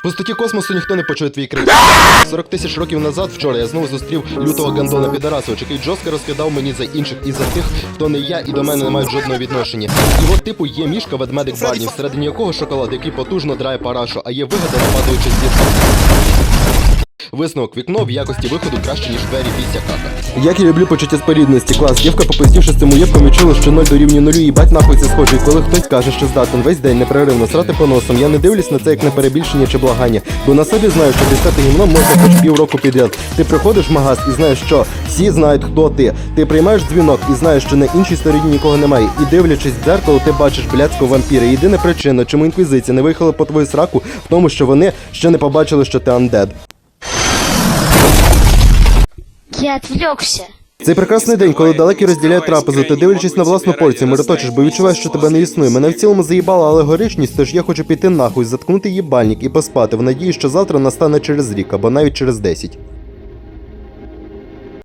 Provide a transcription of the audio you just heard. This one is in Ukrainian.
В пустоті космосу ніхто не почує твій крик. 40 тисяч років назад, вчора, я знову зустрів лютого Гандона Підарасовича, який жорстко розкидав мені за інших і за тих, хто не я і до мене не мають жодного відношення. Його типу є мішка ведмедик Барні, всередині якого шоколад, який потужно драє парашу, а є вигадана падаюча зірка. Висновок вікно в якості виходу краще, ніж двері після кака. Як я люблю почуття спорідності, клас. Дівка, попустівши з цим уєбком, відчула, що 0 дорівнює нулю, і бать нахуй це схоже. І коли хтось каже, що здатен весь день непреривно срати по носам, я не дивлюсь на це як на перебільшення чи благання, бо на собі знаю, що дістати гімно можна хоч півроку підряд. Ти приходиш в магаз і знаєш, що всі знають, хто ти. Ти приймаєш дзвінок і знаєш, що на іншій стороні нікого немає. І дивлячись в дзеркало, ти бачиш блядського вампіра. Єдина причина, чому інквізиція не виїхала по твою сраку, в тому, що вони ще не побачили, що ти андед. Я отвлекся. Цей прекрасний день, коли далекі розділяють трапезу, ти дивлячись на власну порцію, мироточиш, бо відчуваєш, що тебе не існує. Мене в цілому заїбала алегоричність, тож я хочу піти нахуй, заткнути їбальник і поспати в надії, що завтра настане через рік або навіть через 10.